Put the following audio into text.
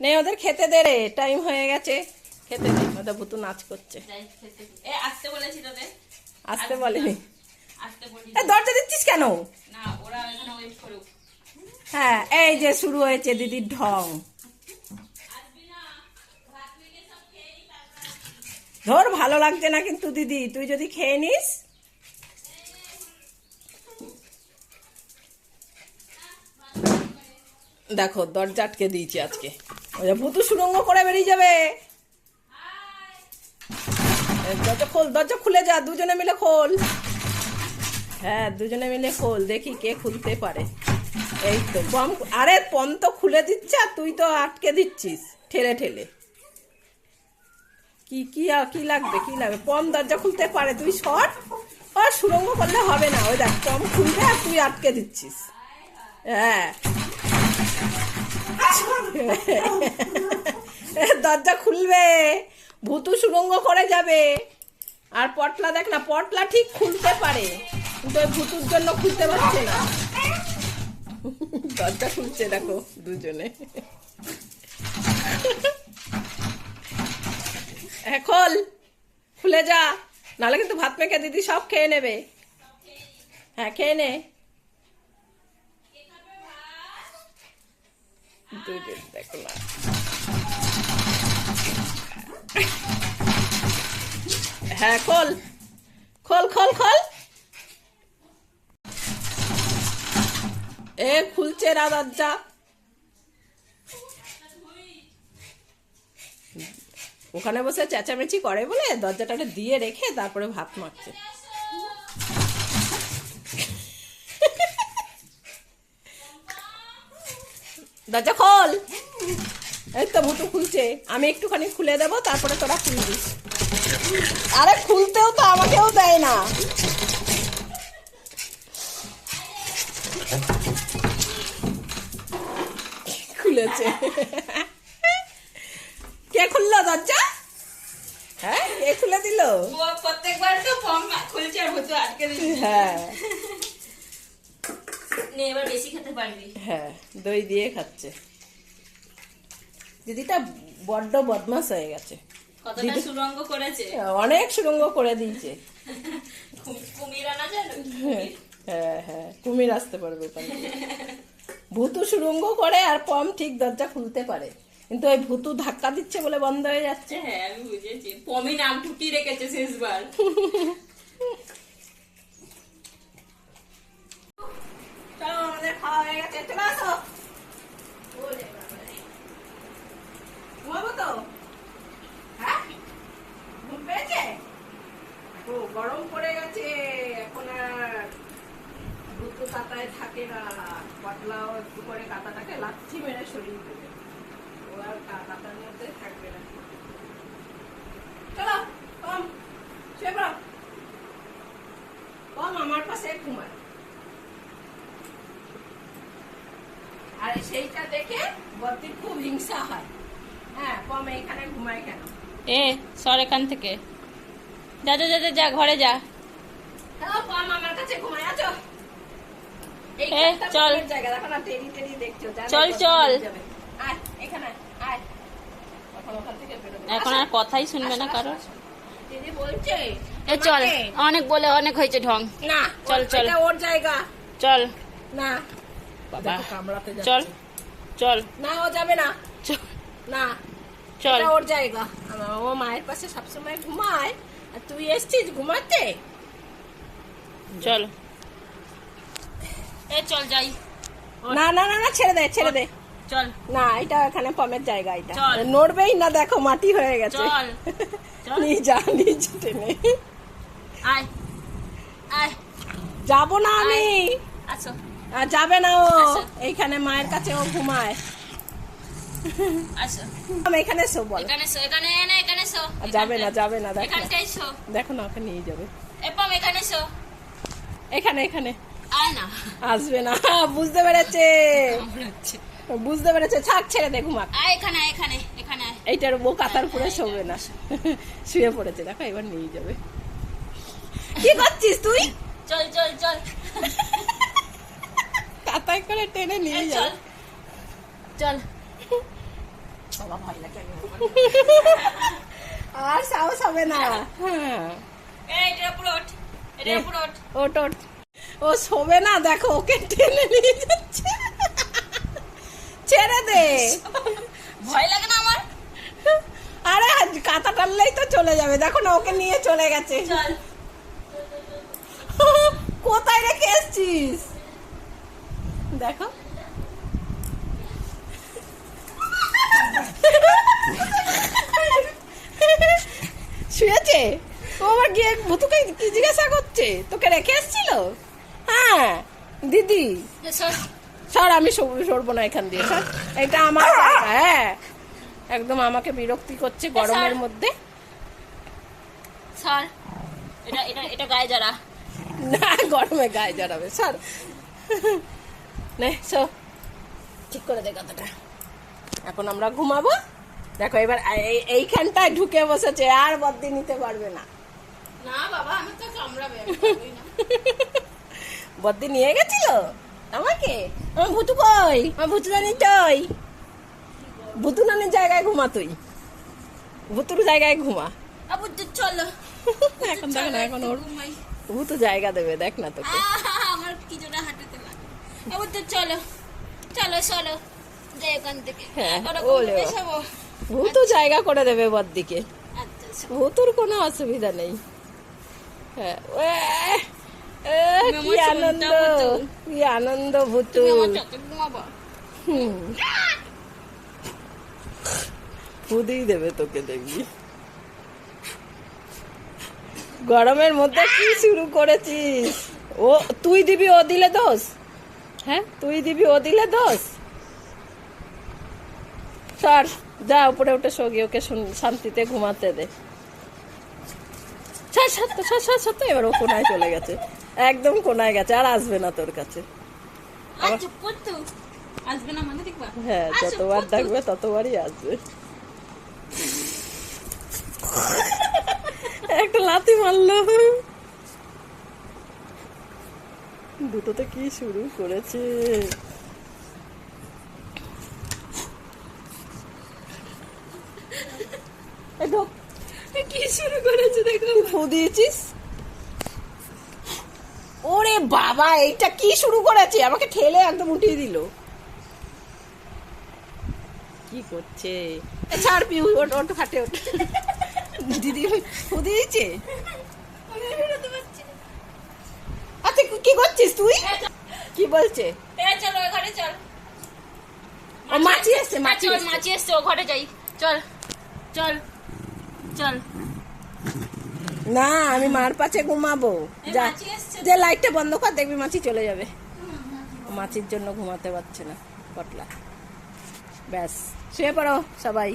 নে ওদের খেতে দে রে টাইম হয়ে গেছে। খেতে দে ওদের ভুতু নাচ করছে। আসতে বলেছি তোদের আসতে বলেনি। দরজা দিচ্ছিস কেন? হ্যাঁ এই যে শুরু হয়েছে দিদির ঢং। ধর ভালো লাগছে না কিন্তু দিদি। তুই যদি খেয়ে নিস। দেখো দরজা আটকে দিয়েছি আজকে। ভুতু সুরঙ্গ করে বেরিয়ে যাবে। দরজা খোল, দরজা খুলে যা, দুজনে মিলে খোল। হ্যাঁ দুজনে মিলে খোল, দেখি কে খুলতে পারে। এই তো পম আরে, পম তো খুলে দিচ্ছে আর তুই তো আটকে দিচ্ছিস, ঠেলে ঠেলে। কি কি কি লাগবে কি লাগবে? পম দরজা খুলতে পারে, তুই সর। আর সুরঙ্গ করলে হবে না। ওই দেখ, পম খুলবে আর তুই আটকে দিচ্ছিস। হ্যাঁ দরজা খুলবে, ভূতু সুরঙ্গ করে যাবে। আর পটলা দেখ না, পটলা ঠিক খুলতে পারে, কিন্তু ওই ভুতুর জন্য খুলতে পারছে না। দরজা খুলছে দেখো দুজনে। হ্যাঁ খোল, খুলে যা। নাহলে কিন্তু ভাত মেখে দিদি সব খেয়ে নেবে। হ্যাঁ খেয়ে নে। দুজন দেখো না। হ্যাঁ খোল। খোল খোল খোল। এ, খুলছে না দরজা। ওখানে বসে চেঁচামেচি করে বলে দরজাটা দিয়ে রেখে তারপরে ভাত মাখছে দরজা খোল। এই তো ভুতু খুলছে। আমি একটুখানি খুলে দেবো তারপরে তোরা খুলবি। আরে খুলতেও তো আমাকেও দেয় না। খুলেছে। কে খুললো দরজা? হ্যাঁ কে খুলে দিল? ও প্রত্যেকবার তো ফর্ম খুলছে আর ভুতু আটকে দিচ্ছে হ্যাঁ। নে এবার বেশি খেতে পারবি। হ্যাঁ দই দিয়ে খাচ্ছে। দিদিটা বড্ড বদমাস হয়ে গেছে। কতটা সুরঙ্গ করেছে। অনেক সুরঙ্গ করে দিয়েছে। কুমির আনা জানো হ্যাঁ হ্যাঁ কুমির আসতে পারবে ওখানে ভুতু সুরঙ্গ করে আর পম ঠিক দরজা খুলতে পারে। কিন্তু ওই ভুতু ধাক্কা দিচ্ছে বলে বন্ধ হয়ে যাচ্ছে। হ্যাঁ আমি বুঝেছি। পমি নাম টুটি রেখেছে শেষবার চলো আমাদের খাওয়া হয়ে গেছে চলে আসো ঘুমাবো তো হ্যাঁ ঘুম পেয়েছে ও গরম পড়ে গেছে, এখন আর দুটো কাতায় থাকে না, পাতলাও একটু করে কাতাটাকে লাচ্ছি মেরে দেবে ও আর কাতার মধ্যে থাকবে না। চলো, কম পড়ো। কম, আমার পাশে ঘুমায়। আর সেইটা দেখে বদ্দির খুব হিংসা হয়। হ্যাঁ এইখানে ঘুমায় কেন? এ সর এখান থেকে। যা যা যা যা, ঘরে যা। আমার কাছে ঘুমায় আছো? চল। চল, চল। এখানে আর কথাই শুনবে না কারও। এ চল। অনেক বলে অনেক হয়েছে ঢং। না চল, চল। ওর জায়গা। চল। না বাবা। দেখো, কামড়াতে চল চল। না ও যাবে না। না চল। ওর জায়গা। ও মায়ের পাশে সবসময় ঘুমায়। আর তুই এসছিস ঘুমাতে? চল। এ চল যাই। না না না না ছেড়ে দে ছেড়ে দে। চল। না এটা এখানে পমের জায়গা এটা। নড়বেই না দেখো মাটি হয়ে গেছে। চল। নিয়ে যা টেনে আয়। আয়। যাব না আমি। আসো। আর যাবে না ও। আচ্ছা। এইখানে মায়ের কাছে ও ঘুমায়। আমি এখানে শো বল। এখানে শো এখানে না এখানে শো। যাবে না যাবে না দেখো। না ওকে নিয়ে যাবে। এপম এখানে শো। এখানে এখানে। আয় না। আসবে না বুঝতে পেরেছে। বুঝতে পেরেছে। ছাক ছেড়ে দে ঘুমাক। আয় এখানে এখানে এখানে এইটার বউ কাতার পুরে শোবে না। শুয়ে পড়েছে দেখো এবার নিয়ে যাবে। কি করছিস তুই? চল চল চল। কাতায় করে টেনে নিয়ে যাবে চল। চল। বাবা ভয় লাগে। আর সাহস হবে না। হ্যাঁ। এটা পুরো এটা পুরো ওট ওট ও শোবে না দেখো ওকে টেনে নিয়ে যাচ্ছে। ছেড়ে দে। ভয় লাগে না আমার? আরে কাঁথা টানলেই তো চলে যাবে। দেখো না ওকে নিয়ে চলে গেছে। চল। কোথায় রেখে এসছিস? দেখো। শুয়েছে ও আবার গিয়ে ভুতুকে কি জিজ্ঞাসা করছে? তোকে রেখে এসছিল? হ্যাঁ দিদি। সর। আমি সর- সরবো না এখান দিয়ে সর এটা আমার হ্যাঁ। একদম আমাকে বিরক্তি করছে গরমের মধ্যে। সর এটা এটা এটা গায়ে যারা না গরমে গায়ে জড়াবে সর নে সো ঠিক করে দে কথাটা। এখন আমরা ঘুমাবো। দেখো এবার এইখানটায় ঢুকে বসেছে আর বদ্দি নিতে পারবে না। না বাবা আমি তো কামড়াবে। বদ্দি নিয়ে গেছিল? আমাকে? আমার ভুতু কই? আমার ভুতু জানি তুই ভুতু নানির জায়গায় ঘুমা তুই। ভুতুর জায়গায় ঘুমা। আবু চলো। এখন দেখ না এখন ওর ভুতু জায়গা দেবে দেখ না তোকে। আমার হাঁটাতে লাগে আবু তো চলো। চলো চলো। যাই ওখান থেকে। হ্যাঁ। ভুতু জায়গা করে দেবে আচ্ছা আচ্ছা। কোনো অসুবিধা নেই। হ্যাঁ কি আনন্দ কি আনন্দ ভুতু। ফুদিই দেবে তোকে দেখবি। গরমের মধ্যে কি শুরু করেছিস? ও তুই দিবি ও দিলে দোষ? হ্যাঁ তুই দিবি ও দিলে দোষ। সর যা উপরে উঠে শোগি ওকে শান্তিতে ঘুমাতে দে। সর সত্য সর সর সত্য এবার ও কোনায় চলে গেছে। একদম কোনায় গেছে আর আসবে না তোর কাছে। মানে হ্যাঁ যতবার। ডাকবে ততবারই আসবে। একটা লাথি মারলো। দুটোতে কি শুরু করেছে? কি শুরু করেছে দেখো। ফু দিয়েছিস? ওরে বাবা এইটা কি শুরু করেছে? আমাকে ঠেলে একদম উঠিয়ে দিল। কি করছে? ছাড় পিউ ওট ওট খাটে ওট দিদি ফু দিয়েছে আমি বেরোতে পারছি না। আচ্ছা কি করছিস তুই? কি বলছে? চলো ঘরে চল। ও মাছি এসছে মাছি মাছি এসছে। ও ঘরে যাই। চল চল চল। না আমি মার পাশে ঘুমাবো। যা। যে লাইটটা বন্ধ কর দেখবি মাছি চলে যাবে। মাছির জন্য ঘুমাতে পারছে না পটলা। ব্যাস শুয়ে পড়ো সবাই।